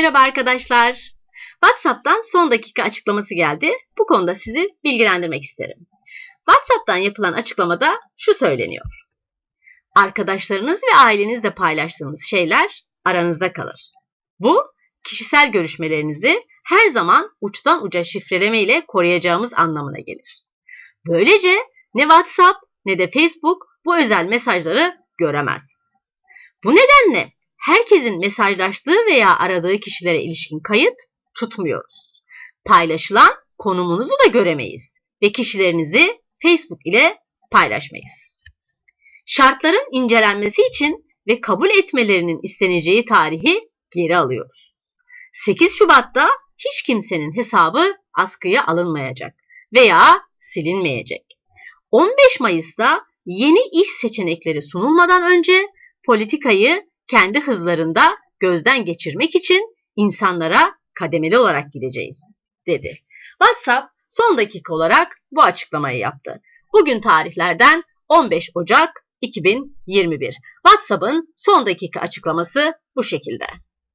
Merhaba arkadaşlar. WhatsApp'tan son dakika açıklaması geldi. Bu konuda sizi bilgilendirmek isterim. WhatsApp'tan yapılan açıklamada şu söyleniyor. Arkadaşlarınız ve ailenizle paylaştığınız şeyler aranızda kalır. Bu, kişisel görüşmelerinizi her zaman uçtan uca şifreleme ile koruyacağımız anlamına gelir. Böylece ne WhatsApp ne de Facebook bu özel mesajları göremez. Bu nedenle herkesin mesajlaştığı veya aradığı kişilere ilişkin kayıt tutmuyoruz. Paylaşılan konumunuzu da göremeyiz ve kişilerinizi Facebook ile paylaşmayız. Şartların incelenmesi için ve kabul etmelerinin isteneceği tarihi geri alıyoruz. 8 Şubat'ta hiç kimsenin hesabı askıya alınmayacak veya silinmeyecek. 15 Mayıs'ta yeni iş seçenekleri sunulmadan önce politikayı kendi hızlarında gözden geçirmek için insanlara kademeli olarak gideceğiz, dedi. WhatsApp son dakika olarak bu açıklamayı yaptı. Bugün tarihlerden 15 Ocak 2021. WhatsApp'ın son dakika açıklaması bu şekilde.